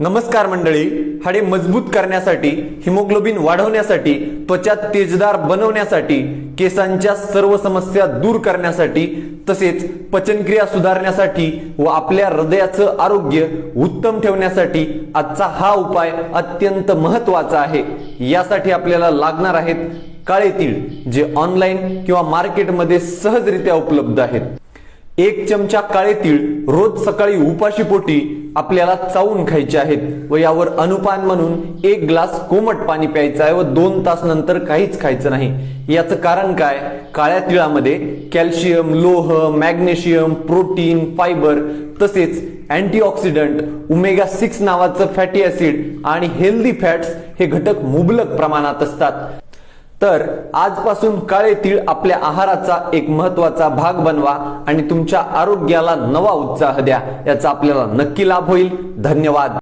नमस्कार मंडळी. हाडे मजबूत करण्यासाठी हिमोग्लोबिन वाढवण्यासाठी त्वचा तेजदार बनवण्यासाठी केसांच्या सर्व समस्या दूर करण्यासाठी तसेच पचनक्रिया सुधारण्यासाठी व आपल्या हृदयाचं आरोग्य उत्तम ठेवण्यासाठी आजचा हा उपाय अत्यंत महत्त्वाचा आहे. यासाठी आपल्याला लागणार आहेत काळे तीळ जे ऑनलाईन किंवा मार्केटमध्ये सहजरित्या उपलब्ध आहेत. एक चमचा काळे तीळ रोज सकाळी उपाशी पोटी आपल्याला चावून खायचे आहेत. व यावर अनुपान म्हणून एक ग्लास कोमट पाणी प्यायचं आहे व दोन तास नंतर काहीच खायचं नाही. याचं कारण काय? काळ्या तिळामध्ये कॅल्शियम लोह मॅग्नेशियम प्रोटीन फायबर तसेच अँटीऑक्सिडंट उमेगा सिक्स नावाचं फॅटी ऍसिड आणि हेल्दी फॅट्स हे घटक मुबलक प्रमाणात असतात. तर आजपासून काळे तीळ आपल्या आहाराचा एक महत्त्वाचा भाग बनवा आणि तुमच्या आरोग्याला नवा उत्साह द्या. याचा आपल्याला नक्की लाभ होईल. धन्यवाद.